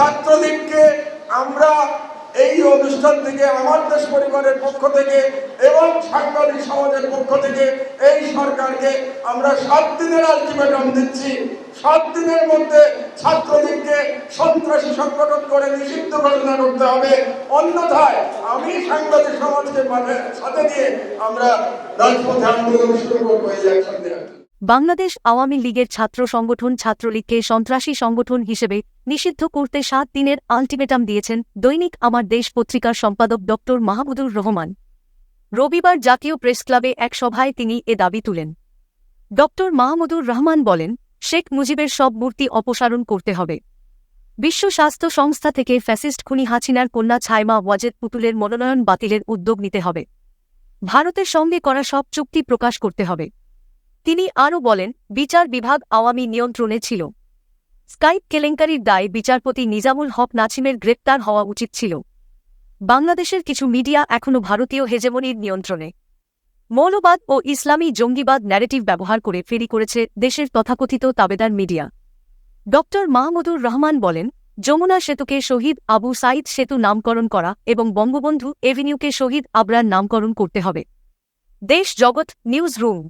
ছাত্রলীগকে আমরা এই অনুষ্ঠান থেকে, আমার দেশ পরিবারের পক্ষ থেকে এবং সাংবাদিক সমাজের পক্ষ থেকে এই সরকারকে আমরা সাত দিনের আলটিমেটাম দিচ্ছি সাত দিনের মধ্যে ছাত্রলীগকে সন্ত্রাসী সংগঠন করে নিষিদ্ধ ঘোষণা করতে হবে অন্যথায় আমি সাংবাদিক সমাজকে সাথে নিয়ে আমরা রাজপথে আন্দোলন শুরু করব এই জন্য। বাংলাদেশ আওয়ামী লীগের ছাত্র সংগঠন ছাত্রলীগকে সন্ত্রাসী সংগঠন হিসেবে নিষিদ্ধ করতে সাত দিনের আলটিমেটাম দিয়েছেন দৈনিক আমার দেশ পত্রিকার সম্পাদক ড মাহমুদুর রহমান। রবিবার জাতীয় প্রেস ক্লাবে এক সভায় তিনি এ দাবি তুলেন। ড মাহমুদুর রহমান বলেন, শেখ মুজিবের সব মূর্তি অপসারণ করতে হবে। বিশ্ব স্বাস্থ্য সংস্থা থেকে ফ্যাসিস্ট খুনি হাসিনার কন্যা ছাইমা ওয়াজেদ পুতুলের মনোনয়ন বাতিলের উদ্যোগ নিতে হবে। ভারতের সঙ্গে করা সব চুক্তি প্রকাশ করতে হবে। তিনি আরও বলেন, বিচার বিভাগ আওয়ামী নিয়ন্ত্রণে ছিল। স্কাইপ কেলেঙ্কারির দায়ে বিচারপতি নিজামুল হক নাছিমের গ্রেপ্তার হওয়া উচিত ছিল। বাংলাদেশের কিছু মিডিয়া এখনও ভারতীয় হেজেমনির নিয়ন্ত্রণে। মৌলবাদ ও ইসলামী জঙ্গিবাদ ন্যারেটিভ ব্যবহার করে ফেরি করেছে দেশের তথাকথিত তাবেদার মিডিয়া। ড. মাহমুদুর রহমান বলেন, যমুনা সেতুকে শহীদ আবু সাইদ সেতু নামকরণ করা এবং বঙ্গবন্ধু এভিনিউকে শহীদ আবরার নামকরণ করতে হবে। দেশ জগৎ নিউজ রুম